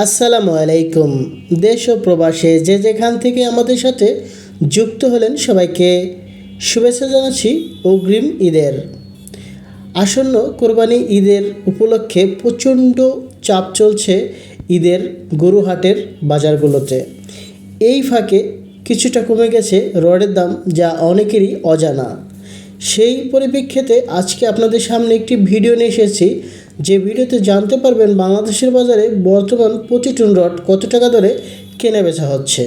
আসসালামু আলাইকুম। দেশ ও প্রবাসে যে যেখান থেকে আমাদের সাথে যুক্ত হলেন সবাইকে শুভেচ্ছা জানাচ্ছি অগ্রিম ঈদের। আসন্ন কোরবানি ঈদের উপলক্ষে প্রচণ্ড চাপ চলছে ঈদের গরুহাটের বাজারগুলোতে। এই ফাঁকে কিছুটা কমে গেছে রডের দাম, যা অনেকেরই অজানা। সেই পরিপ্রেক্ষিতে আজকে আপনাদের সামনে একটি ভিডিও নিয়ে এসেছি যে ভিডিওতে জানতে পারবেন বাংলাদেশের বাজারে বর্তমান প্রতি টন রড কত টাকা দরে কেনা বেচা হচ্ছে।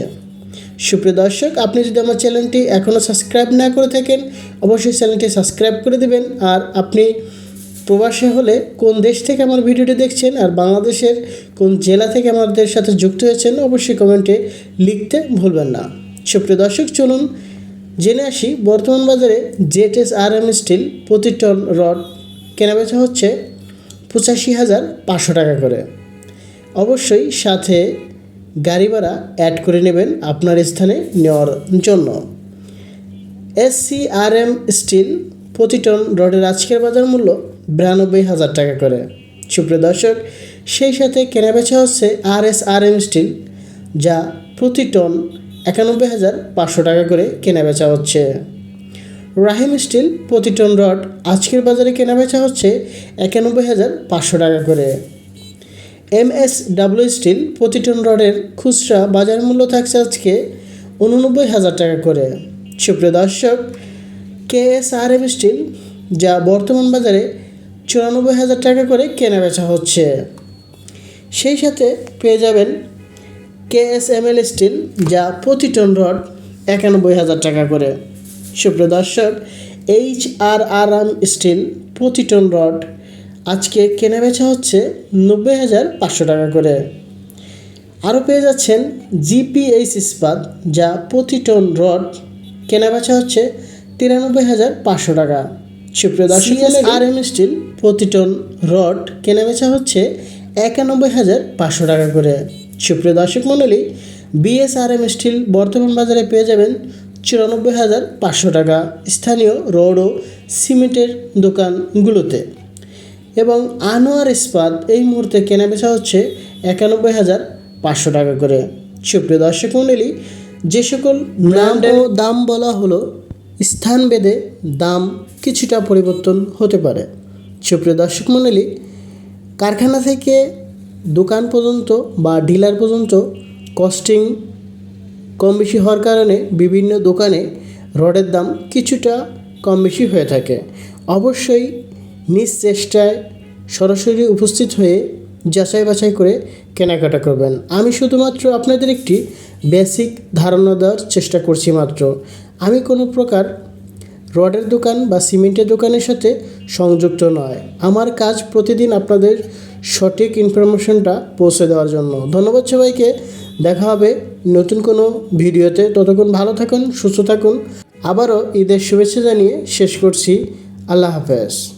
সুপ্রিয় দর্শক, আপনি যদি আমার চ্যানেলটি এখনও সাবস্ক্রাইব না করে থাকেন, অবশ্যই চ্যানেলটি সাবস্ক্রাইব করে দেবেন। আর আপনি প্রবাসী হলে কোন দেশ থেকে আমার ভিডিওটি দেখছেন আর বাংলাদেশের কোন জেলা থেকে আমাদের সাথে যুক্ত হয়েছেন, অবশ্যই কমেন্টে লিখতে ভুলবেন না। সুপ্রিয় দর্শক, চলুন জেনে আসি, বর্তমান বাজারে জেটেস আর এম স্টিল প্রতি টন রড কেনাবেচা হচ্ছে পঁচাশি হাজার পাঁচশো টাকা করে। অবশ্যই সাথে গাড়ি ভাড়া অ্যাড করে নেবেন আপনার স্থানে নেওয়ার জন্য। S C R M steel প্রতি টন রডের আজকের বাজার মূল্য বিরানব্বই হাজার টাকা করে। সুপ্রিয় দর্শক, সেই সাথে কেনাবেচা হচ্ছে R S R M steel যা প্রতি টন একানব্বই হাজার পাঁচশো টাকা করে কেনাবেচা হচ্ছে। রাহিম স্টিল প্রতি টন রড আজকের বাজারে কেনাবেচা হচ্ছে একানব্বই হাজার পাঁচশো টাকা করে। এম এস ডাব্লিউ স্টিল প্রতি টন রডের খুচরা বাজার মূল্য থাকছে আজকে উননব্বই হাজার টাকা করে। সুপ্রিয় দর্শক K S R M steel যা বর্তমান বাজারে চুরানব্বই হাজার টাকা করে কেনা বেচা হচ্ছে। সেই সাথে পেয়ে যাবেন K S M L steel যা প্রতি টন রড একানব্বই হাজার টাকা করে। সুপ্রিয় দর্শক H R R M steel প্রতি টন রড আজকে কেনা বেচা হচ্ছে নব্বই হাজার পাঁচশো টাকা করে। আরও পেয়ে যাচ্ছেন জিপিএইচ ইস্পাত যা প্রতি টন রড কেনা বেচা হচ্ছে তিরানব্বই হাজার পাঁচশো টাকা। সুপ্রিয় দর্শক আর এম স্টিল প্রতি টন রড কেনা বেচা হচ্ছে একানব্বই হাজার পাঁচশো টাকা করে। সুপ্রিয় দর্শক মণ্ডলী বিএসআরএম স্টিল বর্তমান বাজারে পেয়ে যাবেন চুরানব্বই হাজার পাঁচশো টাকা স্থানীয় রড ও সিমেন্টের দোকানগুলোতে। এবং আনোয়ার ইস্পাত এই মুহূর্তে কেনা বেচা হচ্ছে একানব্বই হাজার পাঁচশো টাকা করে। সুপ্রিয় দর্শক মণ্ডলী, যে সকল নাম ও দাম বলা হলো স্থানভেদে দাম কিছুটা পরিবর্তন হতে পারে। সুপ্রিয় দর্শক মণ্ডলী, কারখানা থেকে দোকান পর্যন্ত বা ডিলার পর্যন্ত কস্টিং কম বেশি হওয়ার কারণে বিভিন্ন দোকানে রডের দাম কিছুটা কম বেশি হয়ে থাকে। অবশ্যই নিজ চেষ্টায় সরাসরি উপস্থিত হয়ে যাচাই বাছাই করে কেনাকাটা করবেন। আমি শুধুমাত্র আপনাদের একটি বেসিক ধারণা দেওয়ার চেষ্টা করছি মাত্র। আমি কোনো প্রকার রডের দোকান বা সিমেন্টের দোকানের সাথে সংযুক্ত নয়। আমার কাজ প্রতিদিন আপনাদের সঠিক ইনফরমেশনটা পৌঁছে দেওয়ার জন্য। ধন্যবাদ সবাইকে। দেখা হবে নতুন কোনো ভিডিওতে। ততক্ষণ ভালো থাকুন, সুস্থ থাকুন। আবারও ঈদের শুভেচ্ছা জানিয়ে শেষ করছি। আল্লাহ হাফেজ।